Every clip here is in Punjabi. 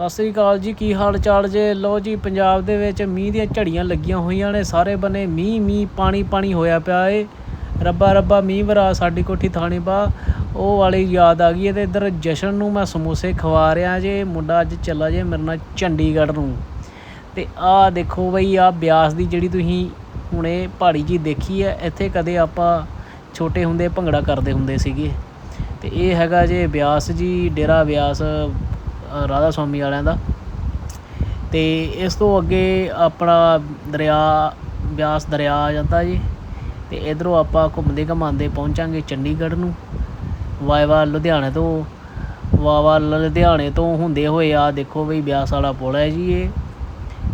ਸਤਿ ਸ੍ਰੀ ਅਕਾਲ ਜੀ, ਕੀ ਹਾਲ ਚਾਲ ਜੇ? ਲੋ ਜੀ, ਪੰਜਾਬ ਦੇ ਵਿੱਚ ਮੀਂਹ ਦੀਆਂ ਝੜੀਆਂ ਲੱਗੀਆਂ ਹੋਈਆਂ ਨੇ, ਸਾਰੇ ਬੰਨੇ ਮੀਂਹ ਮੀਂਹ ਪਾਣੀ ਪਾਣੀ ਹੋਇਆ ਪਿਆ ਏ। ਰੱਬਾ ਰੱਬਾ, ਮੀਂਹ ਵਰਾ ਸਾਡੀ ਕੋਠੀ ਥਾਣੀ ਬਾ। ਉਹ ਵਾਲੀ ਯਾਦ ਆ ਗਈ ਏ ਤੇ ਇੱਧਰ ਜਸ਼ਨ ਨੂੰ ਮੈਂ ਸਮੋਸੇ ਖਵਾ ਰਿਹਾ ਜੇ, ਮੁੰਡਾ ਅੱਜ ਚੱਲਾ ਜੇ ਮੇਰੇ ਨਾਲ ਚੰਡੀਗੜ੍ਹ ਨੂੰ। ਤੇ ਆਹ ਦੇਖੋ ਬਈ ਆਹ ਬਿਆਸ ਦੀ ਜਿਹੜੀ ਤੁਸੀਂ ਹੁਣੇ ਪਹਾੜੀ ਜੀ ਦੇਖੀ ਹੈ ਇੱਥੇ ਕਦੇ ਆਪਾਂ ਛੋਟੇ ਹੁੰਦੇ ਭੰਗੜਾ ਕਰਦੇ ਹੁੰਦੇ ਸੀਗੇ। ਤੇ ਇਹ ਹੈਗਾ ਜੇ ਬਿਆਸ ਜੀ, ਡੇਰਾ ਬਿਆਸ ਰਾਧਾ ਸਵਾਮੀ ਵਾਲਿਆਂ ਦਾ। ਅਤੇ ਇਸ ਤੋਂ ਅੱਗੇ ਆਪਣਾ ਦਰਿਆ, ਬਿਆਸ ਦਰਿਆ ਆ ਜਾਂਦਾ ਜੀ। ਅਤੇ ਇੱਧਰੋਂ ਆਪਾਂ ਘੁੰਮਦੇ ਘਮਾਉਂਦੇ ਪਹੁੰਚਾਂਗੇ ਚੰਡੀਗੜ੍ਹ ਨੂੰ। ਵਾਇਵਾ ਲੁਧਿਆਣੇ ਤੋਂ, ਵਾਵਾ ਲੁਧਿਆਣੇ ਤੋਂ ਹੁੰਦੇ ਹੋਏ ਆ ਦੇਖੋ ਬਈ ਬਿਆਸ ਵਾਲਾ ਪੁਲ ਹੈ ਜੀ ਇਹ।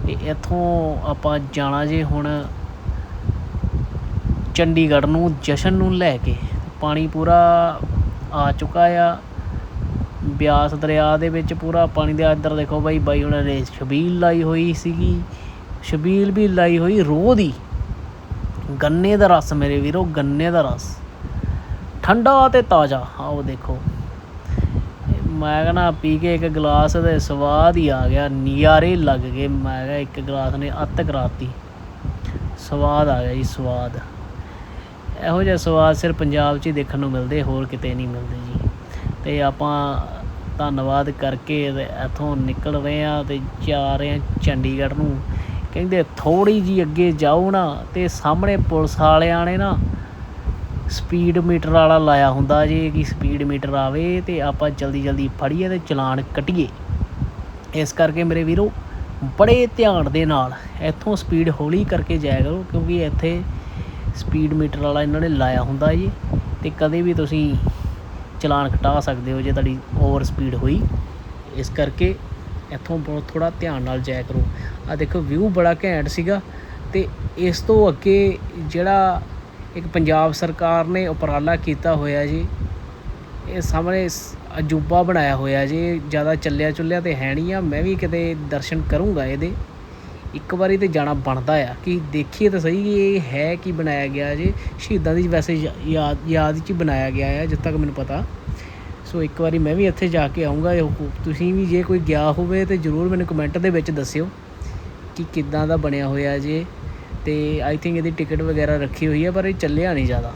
ਤੇ ਇੱਥੋਂ ਆਪਾਂ ਜਾਣਾ ਜੇ ਹੁਣ ਚੰਡੀਗੜ੍ਹ ਨੂੰ, ਜਸ਼ਨ ਨੂੰ ਲੈ ਕੇ। ਪਾਣੀ ਪੂਰਾ ਆ ਚੁੱਕਾ ਆ। ਬਿਆਸ ਦਰਿਆ ਦੇ ਵਿੱਚ ਪੂਰਾ ਪਾਣੀ ਦੇ ਇੱਧਰ ਦੇਖੋ ਬਾਈ ਬਾਈ ਉਹਨਾਂ ਨੇ ਛਬੀਲ ਲਾਈ ਹੋਈ ਸੀਗੀ। ਛਬੀਲ ਵੀ ਲਾਈ ਹੋਈ, ਰੋਹ ਦੀ। ਗੰਨੇ ਦਾ ਰਸ ਮੇਰੇ ਵੀਰੋ, ਗੰਨੇ ਦਾ ਰਸ। ਠੰਡਾ ਤੇ ਤਾਜ਼ਾ, ਆਓ ਦੇਖੋ। ਮੈਂ ਕਹਿੰਦਾ ਪੀ ਕੇ ਇੱਕ ਗਲਾਸ ਦੇ ਸਵਾਦ ਹੀ ਆ ਗਿਆ, ਨਿਆਰੇ ਲੱਗ ਗਏ। ਮੈਂ ਕਿਹਾ ਇੱਕ ਗਲਾਸ ਨੇ ਅੱਤ ਕਰਾਤੀ। ਸਵਾਦ ਆ ਗਿਆ ਜੀ, ਸਵਾਦ। ਇਹੋ ਜਿਹਾ ਸਵਾਦ ਸਿਰ ਪੰਜਾਬ 'ਚ ਹੀ ਦੇਖਣ ਨੂੰ ਮਿਲਦੇ, ਹੋਰ ਕਿਤੇ ਨਹੀਂ ਮਿਲਦੇ ਜੀ। ਤੇ ਆਪਾਂ ਧੰਨਵਾਦ ਕਰਕੇ ਤੇ ਇੱਥੋਂ ਨਿਕਲ ਰਹੇ ਆ ਤੇ ਜਾ ਰਹੇ ਆ ਚੰਡੀਗੜ੍ਹ ਨੂੰ। ਕਹਿੰਦੇ ਥੋੜੀ ਜੀ ਅੱਗੇ ਜਾਓ ਨਾ ਤੇ ਸਾਹਮਣੇ ਪੁਲਿਸ ਵਾਲਿਆਂ ਨੇ ਨਾ ਸਪੀਡ ਮੀਟਰ ਵਾਲਾ ਲਾਇਆ ਹੁੰਦਾ ਜੇ ਕਿ ਸਪੀਡ ਮੀਟਰ ਆਵੇ ਤੇ ਆਪਾਂ ਜਲਦੀ ਜਲਦੀ ਫੜੀਏ ਤੇ ਚਲਾਨ ਕੱਟੀਏ। ਇਸ ਕਰਕੇ ਮੇਰੇ ਵੀਰੋ ਬੜੇ ਧਿਆਨ ਦੇ ਨਾਲ ਇੱਥੋਂ ਸਪੀਡ ਹੌਲੀ ਕਰਕੇ ਜਾਇਆ ਕਰੋ ਕਿਉਂਕਿ ਇੱਥੇ ਸਪੀਡ ਮੀਟਰ ਵਾਲਾ ਇਹਨਾਂ ਨੇ ਲਾਇਆ ਹੁੰਦਾ ਜੀ ਤੇ ਕਦੇ ਵੀ ਤੁਸੀਂ ਚਲਾਨ ਕਟਾ ਸਕਦੇ ਹੋ ਜੇ ਤੁਹਾਡੀ ਓਵਰ ਸਪੀਡ ਹੋਈ। ਇਸ ਕਰਕੇ ਇੱਥੋਂ ਬਹੁਤ ਥੋੜਾ ਧਿਆਨ ਨਾਲ ਜਾਇਆ ਕਰੋ। ਆ ਦੇਖੋ ਵਿਊ ਬੜਾ ਘੈਂਟ ਸੀਗਾ ਤੇ ਇਸ ਤੋਂ ਅੱਗੇ ਜਿਹੜਾ ਇੱਕ ਪੰਜਾਬ ਸਰਕਾਰ ਨੇ ਉਪਰਾਲਾ ਕੀਤਾ ਹੋਇਆ ਜੀ, ਇਹ ਸਾਹਮਣੇ ਅਜੂਬਾ ਬਣਾਇਆ ਹੋਇਆ ਜੀ। ਜ਼ਿਆਦਾ ਚੱਲਿਆ ਚੁੱਲਿਆ ਤੇ ਹੈ ਨਹੀਂ ਆ। ਮੈਂ ਵੀ ਕਿਤੇ ਦਰਸ਼ਨ ਕਰੂੰਗਾ ਇਹਦੇ। ਇੱਕ ਵਾਰੀ ਤਾਂ ਜਾਣਾ ਬਣਦਾ ਆ। ਕਿ ਦੇਖੀਏ ਤਾਂ ਸਹੀ ਇਹ ਹੈ ਕੀ ਬਣਾਇਆ ਗਿਆ ਜੇ। ਸ਼ਹੀਦਾਂ ਦੀ ਵੈਸੇ ਯਾ- ਯਾਦ ਯਾਦ 'ਚ ਹੀ ਬਣਾਇਆ ਗਿਆ ਆ ਜਿੱਥੇ ਤੱਕ ਮੈਨੂੰ ਪਤਾ। ਸੋ ਇੱਕ ਵਾਰੀ ਮੈਂ ਵੀ ਇੱਥੇ ਜਾ ਕੇ ਆਉਂਗਾ ਇਹ ਹੁਕੂ- ਤੁਸੀਂ ਵੀ ਜੇ ਕੋਈ ਗਿਆ ਹੋਵੇ ਤੇ ਜਰੂਰ ਮੈਨੂੰ ਕਮੈਂਟ ਦੇ ਵਿੱਚ ਦੱਸਿਓ ਕਿ ਕਿੱਦਾਂ ਦਾ ਬਣਿਆ ਹੋਇਆ ਜੇ। ਤੇ ਆਈ ਥਿੰਕ ਇਹਦੀ ਟਿਕਟ ਵਗੈਰਾ ਰੱਖੀ ਹੋਈ ਹੈ ਪਰ ਇਹ ਚੱਲਿਆ ਨਹੀਂ ਜ਼ਿਆਦਾ।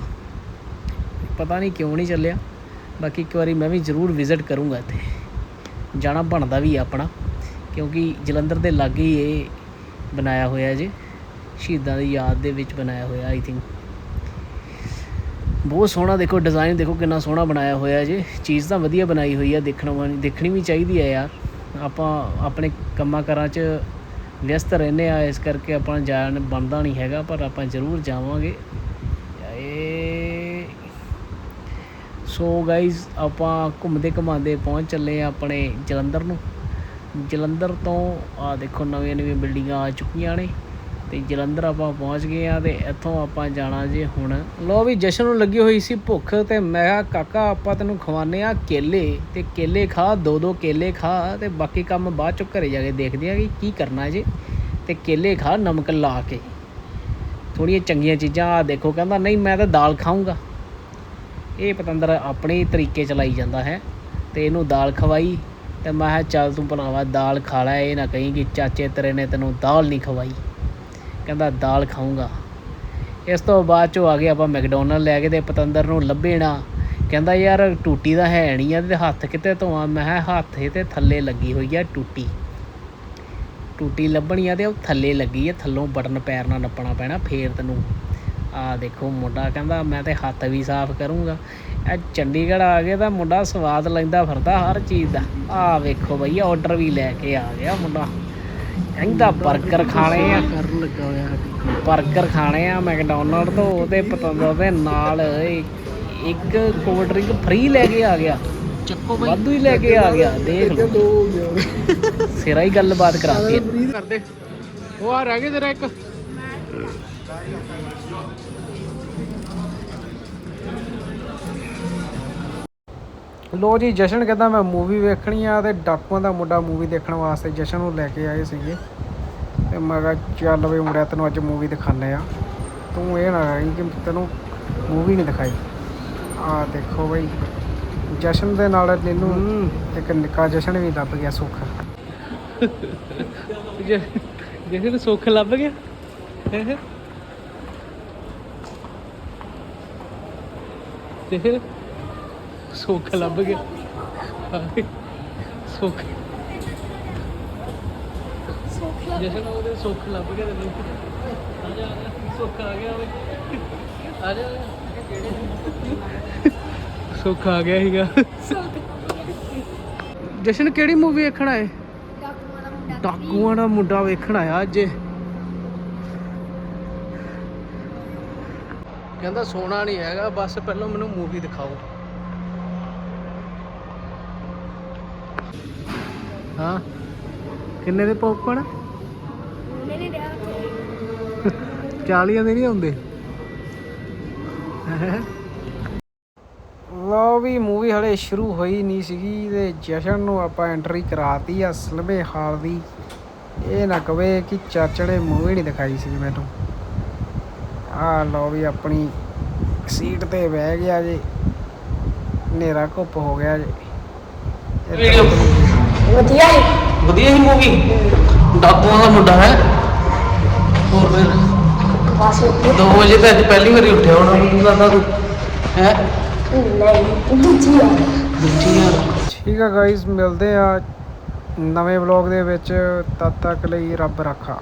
ਪਤਾ ਨਹੀਂ ਕਿਉਂ ਨਹੀਂ ਚੱਲਿਆ। ਬਾਕੀ ਇੱਕ ਵਾਰੀ ਮੈਂ ਵੀ ਜ਼ਰੂਰ ਵਿਜ਼ਿਟ ਕਰੂੰਗਾ ਇੱਥੇ। ਜਾਣਾ ਬਣਦਾ ਵੀ ਆ ਆਪਣਾ। ਕਿਉਂਕਿ ਜਲੰਧਰ ਦੇ ਲਾਗੇ ਹੀ ਇਹ ਬਣਾਇਆ ਹੋਇਆ ਜੀ। ਸ਼ਹੀਦਾਂ ਦੀ ਯਾਦ ਦੇ ਵਿੱਚ ਬਣਾਇਆ ਹੋਇਆ ਆਈ ਥਿੰਕ ਬਹੁਤ ਸੋਹਣਾ ਦੇਖੋ ਡਿਜ਼ਾਈਨ ਦੇਖੋ ਕਿੰਨਾ ਸੋਹਣਾ ਬਣਾਇਆ ਹੋਇਆ ਜੀ। ਚੀਜ਼ ਤਾਂ ਵਧੀਆ ਬਣਾਈ ਹੋਈ ਆ ਦੇਖਣ ਵਾਲੀ ਦੇਖਣੀ ਵੀ ਚਾਹੀਦੀ ਹੈ ਯਾਰ। ਆਪਾਂ ਆਪਣੇ ਕੰਮਾਂ ਕਾਰਾਂ 'ਚ ਵਿਅਸਤ ਰਹਿੰਦੇ ਆ ਇਸ ਕਰਕੇ ਆਪਾਂ ਜਾਣ ਬਣਦਾ ਨਹੀਂ ਹੈਗਾ, ਪਰ ਆਪਾਂ ਜ਼ਰੂਰ ਜਾਵਾਂਗੇ। ਇਹ ਸੋ ਗਾਇਜ਼ ਆਪਾਂ ਘੁੰਮਦੇ ਘਮਾਉਂਦੇ ਪਹੁੰਚ ਚੱਲੇ ਆ ਆਪਣੇ ਜਲੰਧਰ ਨੂੰ। ਜਲੰਧਰ ਤੋਂ, ਆ ਦੇਖੋ ਨਵੀਆਂ ਨਵੀਆਂ ਬਿਲਡਿੰਗਾਂ ਆ ਚੁੱਕੀਆਂ ਨੇ, ਤੇ ਜਲੰਧਰ ਆਪਾਂ ਪਹੁੰਚ ਗਏ ਆ ਤੇ ਇੱਥੋਂ ਆਪਾਂ ਜਾਣਾ ਜੇ ਹੁਣ। ਲੋ ਵੀ ਜਸ਼ਨ ਨੂੰ ਲੱਗੀ ਹੋਈ ਸੀ ਭੁੱਖ ਤੇ ਮੈਂ ਕਿਹਾ, ਕਾਕਾ, ਆਪਾਂ ਤੈਨੂੰ ਖਵਾਨੇ ਆ ਕੇਲੇ, ਤੇ ਕੇਲੇ ਖਾ, ਦੋ ਦੋ ਕੇਲੇ ਖਾ, ਤੇ ਬਾਕੀ ਕੰਮ ਬਾਅਦ ਚੋਂ ਘਰੇ ਜਾ ਕੇ ਦੇਖਦੇ ਆ ਕਿ ਕੀ ਕਰਨਾ ਜੇ। ਤੇ ਕੇਲੇ ਖਾ ਨਮਕ ਲਾ ਕੇ। ਥੋੜੀਆਂ ਚੰਗੀਆਂ ਚੀਜ਼ਾਂ ਆ ਦੇਖੋ, ਕਹਿੰਦਾ, ਨਹੀਂ, ਮੈਂ ਤਾਂ ਦਾਲ ਖਾਊਂਗਾ। ਇਹ ਪਤੰਦਰ ਆਪਣੇ ਤਰੀਕੇ ਚਲਾਈ ਜਾਂਦਾ ਹੈ, ਤੇ ਇਹਨੂੰ ਦਾਲ ਖਵਾਈ। ਤੇ ਮੈਂ ਕਿਹਾ ਚੱਲ ਤੂੰ ਭਰਾਵਾ ਦਾਲ ਖਾ ਲੈ, ਇਹ ਨਾ ਕਹੀਂ ਕਿ ਚਾਚੇ ਤੇਰੇ ਨੇ ਤੈਨੂੰ ਦਾਲ ਨਹੀਂ ਖਵਾਈ। ਕਹਿੰਦਾ ਦਾਲ ਖਾਊਂਗਾ। ਇਸ ਤੋਂ ਬਾਅਦ ਚੋਂ ਆ ਗਏ ਆਪਾਂ ਮੈਕਡੋਨਲ ਲੈ ਕੇ ਤੇ ਪਤੰਦਰ ਨੂੰ ਲੱਭੇ ਨਾ ਕਹਿੰਦਾ ਯਾਰ ਟੂਟੀ ਦਾ ਹੈ ਨਹੀਂ ਆ, ਤੇ ਹੱਥ ਕਿਤੇ ਧੋਵਾਂ? ਮੈਂ ਕਿਹਾ ਹੱਥ ਤੇ ਥੱਲੇ ਲੱਗੀ ਹੋਈ ਆ ਟੂਟੀ। ਟੂਟੀ ਲੱਭਣੀ ਆ ਤੇ ਉਹ ਥੱਲੇ ਲੱਗੀ ਆ, ਥੱਲੋਂ ਬਟਨ ਪੈਰ ਨਾਲ ਨੱਪਣਾ ਪੈਣਾ ਫੇਰ ਤੈਨੂੰ। ਆ ਦੇਖੋ ਮੁੰਡਾ ਕਹਿੰਦਾ ਮੈਂ ਤੇ ਹੱਥ ਵੀ ਸਾਫ਼ ਕਰੂੰਗਾ। ਇਹ ਚੰਡੀਗੜ੍ਹ ਆ ਗਏ ਤਾਂ ਮੁੰਡਾ ਸਵਾਦ ਲੈਂਦਾ ਫਿਰਦਾ ਹਰ ਚੀਜ਼ ਦਾ। ਆ ਵੇਖੋ ਬਈ ਆਰਡਰ ਵੀ ਲੈ ਕੇ ਆ ਗਿਆ ਮੁੰਡਾ। ਕਹਿੰਦਾ 버ਗਰ ਖਾਣੇ ਆ। ਕਰਨ ਲੱਗਾ ਹੋਇਆ 버ਗਰ ਖਾਣੇ ਆ ਮੈਕਡੋਨਲਡ ਤੋਂ ਉਹਦੇ ਪਤੰਦਰ ਦੇ ਨਾਲ ਇੱਕ ਕੋਲਡ ਡਰਿੰਕ ਫ੍ਰੀ ਲੈ ਕੇ ਆ ਗਿਆ। ਚੱਕੋ ਵਾਧੂ ਹੀ ਲੈ ਕੇ ਆ ਗਿਆ ਦੇਖ ਲਓ। ਗਿਆ ਸਿਰਾ ਹੀ ਗੱਲਬਾਤ ਕਰਾਤੀ। ਹੈ। ਕਰਦੇ ਉਹ ਆ ਰਹਿ ਗਏ ਤੇਰਾ ਇੱਕ। ਲੋ ਜੀ ਜਸ਼ਨ ਕਹਿੰਦਾ ਮੈਂ ਮੂਵੀ ਵੇਖਣੀ ਆ ਤੇ ਡਾਕੂਆਂ ਦਾ ਮੁੰਡਾ ਮੂਵੀ ਦੇਖਣ ਵਾਸਤੇ ਜਸ਼ਨ ਨੂੰ ਲੈ ਕੇ ਆਏ ਸੀਗੇ। ਤੇ ਮੈਂ ਕਿਹਾ ਚੱਲ ਵੀ ਮੁੰਡਿਆ ਤੈਨੂੰ ਅੱਜ ਮੂਵੀ ਦਿਖਾਣੇ ਆ। ਤੂੰ ਇਹ ਨਾ ਕਹੀਂ ਕਿ ਤੈਨੂੰ ਮੂਵੀ ਨਹੀਂ ਦਿਖਾਈ। ਆ ਦੇਖੋ ਬਈ ਜਸ਼ਨ ਦੇ ਨਾਲ ਇਹਨੂੰ ਇੱਕ ਨਿੱਕਾ ਜਸ਼ਨ ਵੀ ਲੱਭ ਗਿਆ ਸੁੱਖ। ਜਸ਼ਨ ਸੁੱਖ ਲੱਭ ਗਿਆ? ਹੈਂ? ਜਸ਼ਨ ਸੁੱਖ ਲੱਭ ਗਿਆ। ਹਾਏ, ਸੁੱਖ। ਜਸ਼ਨ ਉਹਦੇ ਸੁੱਖ ਲੱਭ ਗਿਆ ਤੈਨੂੰ ਆ ਜਾ ਸੁੱਖ ਆ ਗਿਆ ਓਏ। ਆ ਜਾ ਸੁੱਖ ਆ ਗਿਆ ਸੀਗਾ। ਜਸ਼ਨ ਕਿਹੜੀ ਮੂਵੀ ਵੇਖਣ ਆਏ? ਡਾਕੂਆਂ ਦਾ ਮੁੰਡਾ ਵੇਖਣ ਆਇਆ ਅੱਜ। ਕਹਿੰਦਾ ਸੋਨਾ ਨਹੀਂ ਹੈਗਾ ਬਸ ਪਹਿਲਾਂ ਮੈਨੂੰ ਮੂਵੀ ਦਿਖਾਓ। ਹਾਂ। ਕਿੰਨੇ ਦੇ ਪੌਪਕੌਰਨ 40 ਦੇ ਨਹੀਂ ਆਉਂਦੇ। ਹੈਂ? ਲਓ ਵੀ ਮੂਵੀ ਹਲੇ ਸ਼ੁਰੂ ਹੋਈ ਨਹੀਂ ਸੀਗੀ ਤੇ ਜਸ਼ਨ ਨੂੰ ਆਪਾਂ ਐਂਟਰੀ ਕਰਾਤੀ ਆ ਸਲਮੇ ਹਾਲ ਦੀ। ਇਹ ਨਾ ਕਵੇ ਕਿ ਚਾਚਾ ਨੇ ਮੂਵੀ ਨਹੀਂ ਦਿਖਾਈ ਸੀ ਮੈਨੂੰ। ਆ ਲਓ ਵੀ ਆਪਣੀ ਸੀਟ ਤੇ ਬਹਿ ਗਿਆ ਜੀ। ਹਨੇਰਾ ਘੁੱਪ ਹੋ ਗਿਆ ਜੀ। ਵੀਡੀਓ ਵਧੀਆ ਹੈ। ਵਧੀਆ ਹੀ ਮੂਵੀ ਡਾਕੂਆਂ ਦਾ ਮੁੰਡਾ ਹੈ। ਹੋਰ ਫਿਰ? ਬਸ 2 ਵਜੇ ਤਾਂ ਅੱਜ ਪਹਿਲੀ ਵਾਰੀ ਉੱਠਿਆ ਹੋਣਾ ਮੈਨੂੰ ਲੱਗਦਾ ਤੂੰ। ਹੈ? ਨਹੀਂ ਦੂਜੀ ਆ ਦੂਜੀ ਯਾਰ ਠੀਕ ਆ ਗਾਇਸ ਮਿਲਦੇ ਆ ਨਵੇਂ ਵਲੌਗ ਦੇ ਵਿੱਚ। ਤਦ ਤੱਕ ਲਈ ਰੱਬ ਰੱਖਾ।